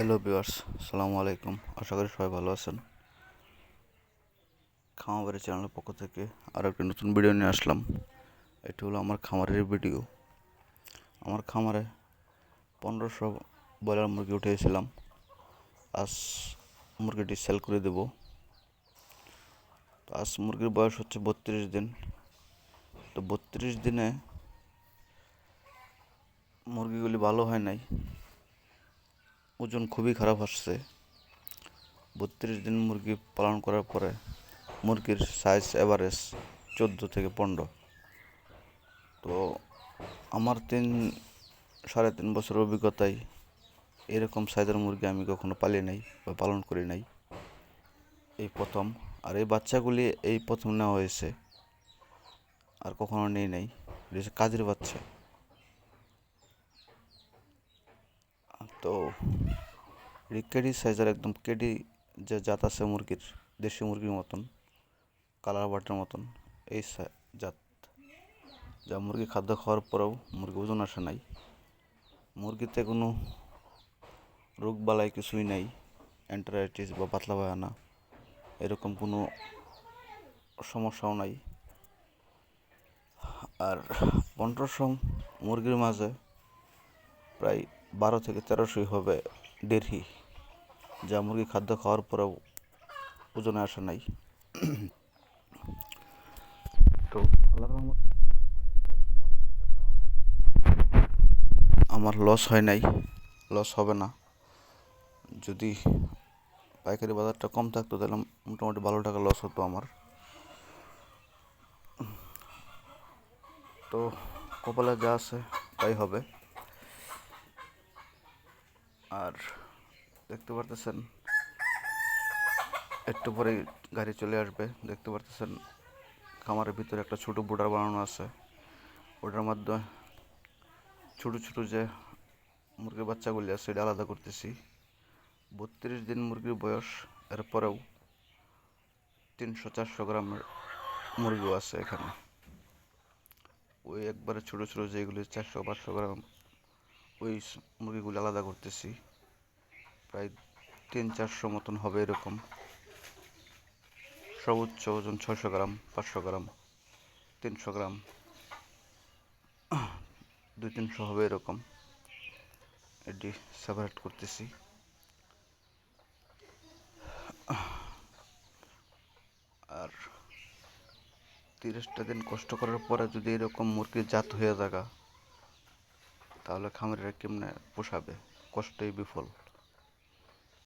Hello viewers আসসালামু আলাইকুম আশা করি সবাই ভালো আছেন। খামাবাড়ি চ্যানেলের পক্ষ থেকে আরও একটি নতুন ভিডিও নিয়ে আসলাম। এটি হলো আমার খামারের ভিডিও আমার খামারে পনেরোশো ব্রয়লার মুরগি উঠিয়েছিলাম। আজ মুরগিটি সেল করে দেব। তো আজ মুরগির বয়স হচ্ছে বত্রিশ দিন। তো বত্রিশ দিনে মুরগিগুলি ভালো হয় নাই। ওজন খুবই খারাপ আসছে। বত্রিশ দিন মুরগি পালন করার পরে মুরগির সাইজ এভারেজ চোদ্দ থেকে পনেরো। তো আমার তিন, সাড়ে তিন বছর অভিজ্ঞতায় এরকম সাইজের মুরগি আমি কখনো পালি নাই বা পালন করি নাই। এই প্রথম। আর এই বাচ্চাগুলি এই প্রথম নেওয়া হয়েছে। আর কখনো নেই নাই। কাজের বাচ্চা। তো কেডি সাইজের একদম কেডি যে জাত আছে মুরগির, দেশি মুরগির মতন কালার বাটার মতন, এই জাত। যা মুরগি খাদ্য খাওয়ার পরেও মুরগি ওজন আসে নাই। মুরগিতে কোনো রোগ বালাই কিছুই নাই অ্যান্টারাইটিস বা পাতলা পায়খানা এরকম কোনো সমস্যাও নাই। আর পনেরোশো মুরগির মাঝে প্রায় বারো থেকে তেরোশোই হবে দেড়হি। যা মুরগি খাদ্য খাওয়ার পরেও ওজনে আসে নাই। তো আমার লস হয় নাই। লস হবে না। যদি পাইকারি বাজারটা কম থাকতো তাহলে মোটামুটি ভালো টাকা লস হতো আমার। তো কপালে যা আছে তাই হবে। আর দেখতে পারতেছেন, একটু পরে গাড়ি চলে আসবে। দেখতে পারতেছেন, খামারের ভিতরে একটা ছোটো বোর্ডার বানানো আছে। ওটার মাধ্যমে ছোটো ছোটো যে মুরগির বাচ্চাগুলি আছে, সেটা আলাদা করতেছি। বত্রিশ দিন মুরগির বয়স, এরপরেও তিনশো চারশো গ্রামের মুরগিও আছে এখানে। ওই একবারে ছোটো ছোটো যেগুলি চারশো পাঁচশো গ্রাম ওই মুরগিগুলো আলাদা করতেছি। প্রায় তিন চারশো মতন হবে এরকম। সর্বোচ্চ ওজন ছশো গ্রাম, পাঁচশো গ্রাম, তিনশো গ্রাম, দুই তিনশো হবে এরকম। এটি সেপারেট করতেছি। আর তিরিশটা দিন কষ্ট করার পরে যদি এরকম মুরগির জাত হয়ে থাকা তাহলে খামারিরা কেমনে পোষাবে? কষ্টই বিফল।